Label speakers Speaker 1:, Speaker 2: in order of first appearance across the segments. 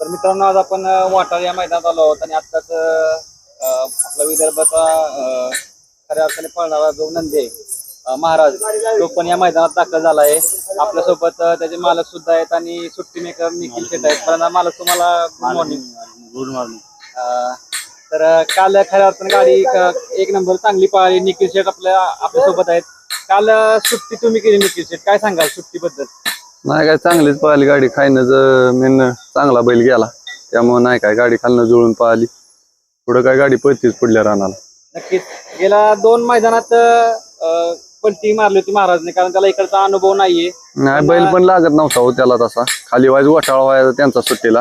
Speaker 1: तर मित्रांनो आज आपण वाटार या मैदानात आलो आहोत आणि आत्ताच आपला विदर्भाचा खऱ्या अर्थाने पळणारा जो नंदी महाराज तो पण या मैदानात दाखल झाला आहे आपल्यासोबत त्याचे मालक सुद्धा आहेत आणि सुट्टी मेकर निखिल शेट आहेत. पहिल्यांदा मालक तुम्हाला गुड मॉर्निंग
Speaker 2: गुड मॉर्निंग
Speaker 1: तर काल खऱ्या अर्थाने गाडी एक नंबर चांगली पळाली निखिल शेट आपल्या आपल्यासोबत आहेत. काल सुट्टी तुम्ही केली निखिल शेट काय सांगाल सुट्टीबद्दल?
Speaker 3: नाही काय चांगलीच पळाली गाडी. खायनंच मेन चांगला बैल गेला. त्यामुळे नाही काय गाडी खालनं जुळून पळाली पुढं काय गाडी पळतीच पुढल्या रानाला.
Speaker 1: नक्कीच. गेल्या दोन मैदानात अं, पलटी मारली होती महाराजने कारण त्याला इकडचा अनुभव नाहीये.
Speaker 3: नाही बैल पण लागत नव्हता हो त्याला तसा. खाली वाईज वटाळा व्हायचा त्यांचा सुट्टीला.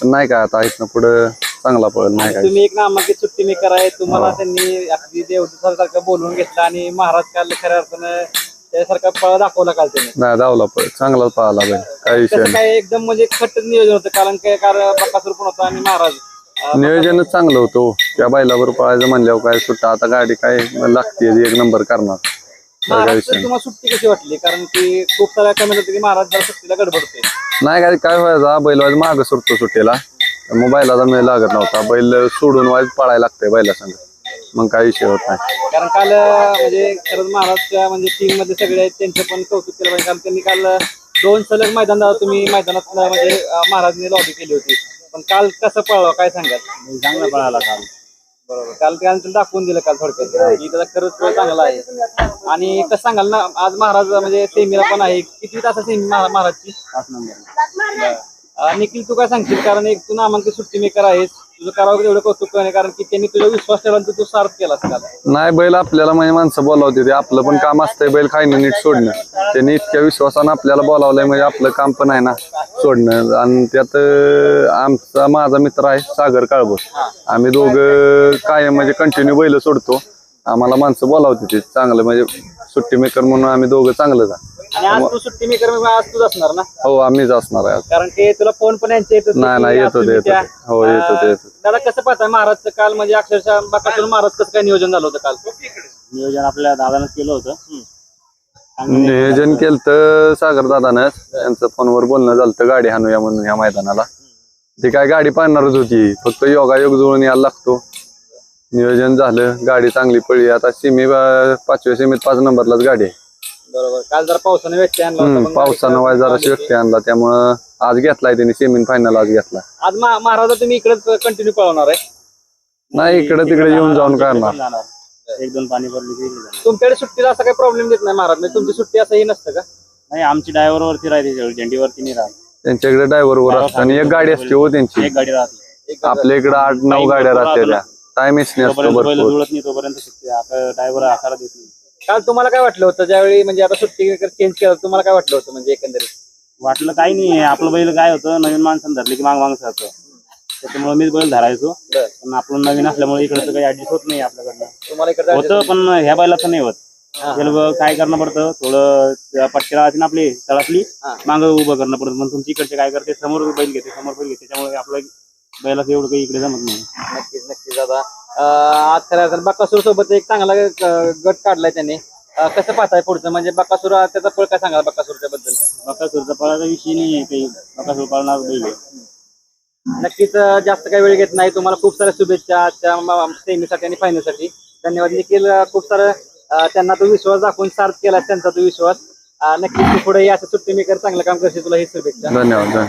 Speaker 3: पण नाही काय आता इथनं पुढं चांगला पळेल नाही काय.
Speaker 1: तुम्ही एक नामांकित सुट्टी मेकर आहे तुम्हाला त्यांनी अगदी देवदूत सारखं बोलवून घेतलं आणि महाराज काल खऱ्या अर्थानं त्यासारखा पळ दाखवला काल त्याने.
Speaker 3: नाही धावला पळ. चांगला पळाला बैल काही विषय
Speaker 1: काय एकदम म्हणजे खट्ट नियोजन होतं कारण काय कारण बकासूर पण होता आणि महाराज.
Speaker 3: नियोजनच चांगलं होतं हो. त्या बैलावर पळायचं म्हणल्यावर काय सुट्टा? आता गाडी काय लागते एक नंबर करणार. तर काय
Speaker 1: महाराज
Speaker 3: विषय नाही.
Speaker 1: तुम्हाला सुट्टी कशी वाटली? कारण की खूप साऱ्या कमेंट होते की महाराज जरा सुट्टीला गडबडते
Speaker 3: नाही काय काय व्हायचा? बैल वाज माग सुटतो सुट्टीला. मग बैलाचा मेळ लागत नव्हता. बैल सोडून वाज पळायला लागतंय बैला संग मग काही विषय होत नाही.
Speaker 1: कारण काल अं, म्हणजे खरंच महाराजच्या म्हणजे टीममध्ये सगळे आहेत त्यांचं पण कौतुक केलं पाहिजे. कारण त्यांनी काल अं, दोन सलग मैदान तुम्ही मैदानात अं, म्हणजे अं, महाराजने लॉबी केली होती. पण काल कसं पळवा काय सांगाल?
Speaker 2: चांगला पळाला काल.
Speaker 1: बरोबर. काल त्यानंतर दाखवून दिलं काल थोडक्यात. की त्याचा खरंच पळ चांगला आहे. आणि कसं सांगाल ना आज महाराज म्हणजे सेमीला पण आहे. किती तास सेमी महा- महाराजची?
Speaker 2: पाच नंबर.
Speaker 1: निखिल तू काय सांगशील? कारण एक तू नामांकित सुट्टी मेकर आहेस. तुझं करावं तेवढं कौतुक करणे कारण की त्यांनी तुझा विश्वास ठेवला आणि तू सार्थ केलास का
Speaker 3: नाही बैल आपल्याला म्हणजे माणसं बोलावते ते आपलं पण काम असतंय बैल खायने नीट सोडणं. त्यांनी इतक्या विश्वासानं आपल्याला बोलावलंय म्हणजे आपलं काम पण आहे ना सोडणं. आणि त्यात आमचा माझा मित्र आहे सागर काळभोर. आम्ही दोघं कायम म्हणजे कंटिन्यू बैल सोडतो. आम्हाला माणसं बोलावते ते चांगलं म्हणजे सुट्टी मेकर म्हणून आम्ही दोघं चांगलं जा.
Speaker 1: आणि आज तू सुट्टी मेकर आज तूच असणार ना?
Speaker 3: हो आम्हीच असणार आहे आज.
Speaker 1: कारण की तुला फोन पण यांचे येत होते
Speaker 3: नाही, नाही,
Speaker 1: की
Speaker 3: येत
Speaker 1: आज
Speaker 3: होते,
Speaker 1: तुम्ही
Speaker 3: येत
Speaker 1: त्या,
Speaker 3: होते. हो, येत होते,
Speaker 1: अं,
Speaker 3: येत होते.
Speaker 1: दादा कसं पाहताय महाराजचं काल? म्हणजे अक्षरशः बकासूर महाराज कसं काय नियोजन झालं होतं काल?
Speaker 2: नियोजन आपल्या दादानं केलं होतं.
Speaker 3: नियोजन केलं तर सागर दादानं. त्यांचं फोनवर बोलणं झालं गाडी हाणूया म्हणून या मैदानाला. ती काय गाडी पाहणारच होती. फक्त योगायोग जुळून यायला लागतो. नियोजन झालं गाडी चांगली पडली आता सिमी अं, पाचव्या सीमेत पाच नंबरलाच गाडी आहे.
Speaker 1: बरोबर. काल जरा पावसाने व्यत्यय आणला होता,
Speaker 3: हम्म,
Speaker 1: पण
Speaker 3: पावसानं वाय जरा शेवटी आणला त्यामुळं आज घेतलाय त्यांनी सेमीन फायनल आज घेतला
Speaker 1: आज मा- महाराजा तुम्ही इकडेच कंटिन्यू पळवणार आहे?
Speaker 3: नाही इकडे तिकडे येऊन जाऊन करणार.
Speaker 2: जाणार. एक दोन पाणी भरली की इकडे जाणार.
Speaker 1: तुमच्याकडे सुट्टीला असा काही प्रॉब्लेम देत नाही महाराज? म्हणजे तुमची सुट्टी असंही नसतं का?
Speaker 2: नाही आमची ड्रायव्हर वरती राहते सगळी झेंडीवरती नाही राहत.
Speaker 3: त्यांच्याकडे ड्रायव्हर वर असतं आणि एक गाडी असते हो त्यांची.
Speaker 2: एक गाडी राहते.
Speaker 1: एक
Speaker 3: आपल्या इकडे आठ नऊ गाड्या राहत्या त्या टाइम असतो
Speaker 2: जोपर्यंत बैल
Speaker 3: भरपूर.
Speaker 2: जुळत नाही तोपर्यंत सुट्टी आता ड्रायव्हर आकार देत नाही.
Speaker 1: काल तुम्हाला काय वाटलं होतं? ज्यावेळी म्हणजे आता सुट्टी चेंज केलं तुम्हाला काय वाटलं होतं म्हणजे एकंदरीत?
Speaker 2: वाटलं काही नाही. आपलं बैल काय होतं नवीन माणसानं धरले की माग माग जातं त्याच्यामुळे मीच बैल धरायचो.
Speaker 1: बरं.
Speaker 2: पण आपलं नवीन असल्यामुळे इकडचं काही ऍडजस्ट होत नाही आपल्याकडनं.
Speaker 1: तुम्हाला इकडे
Speaker 2: होतं पण ह्या बैलाचं नाही होत. त्याला काय करणं पडतं? थोडं पटके राहते ना आपली तळातली
Speaker 1: हा.
Speaker 2: मागं उभं करणं पडतं. मग तुमची इकडचे काय करते? समोर बैल घेते समोर बैल घेते. त्याच्यामुळे आपलं बैलाचं एवढं काही इकडे जमत नाही.
Speaker 1: नक्कीच नक्कीच दादा. अं, आज खऱ्या अर्थानं बकासूर सोबत एक चांगला गट काढलाय त्याने. अं, कसं पाहताय पुढचं? म्हणजे बकासूर त्याचा फळ काय सांगा बकासूरच्या बद्दल
Speaker 2: बकासूरचा पळाचा विषय नाही आहे काही. बकासूर पळणार बैल आहे.
Speaker 1: नक्कीच अं, जास्त काही वेळ घेत नाही. तुम्हाला खूप साऱ्या शुभेच्छा त्या सेमीसाठी आणि फायनलसाठी. धन्यवाद देखील अं, खूप सारं अं, त्यांना तो विश्वास दाखवून सार्थ केला त्यांचा तो विश्वास. अं, नक्कीच तू पुढे असं सुट्टी मेकर चांगलं काम करशील तुला ही शुभेच्छा.
Speaker 3: धन्यवाद धन्यवाद.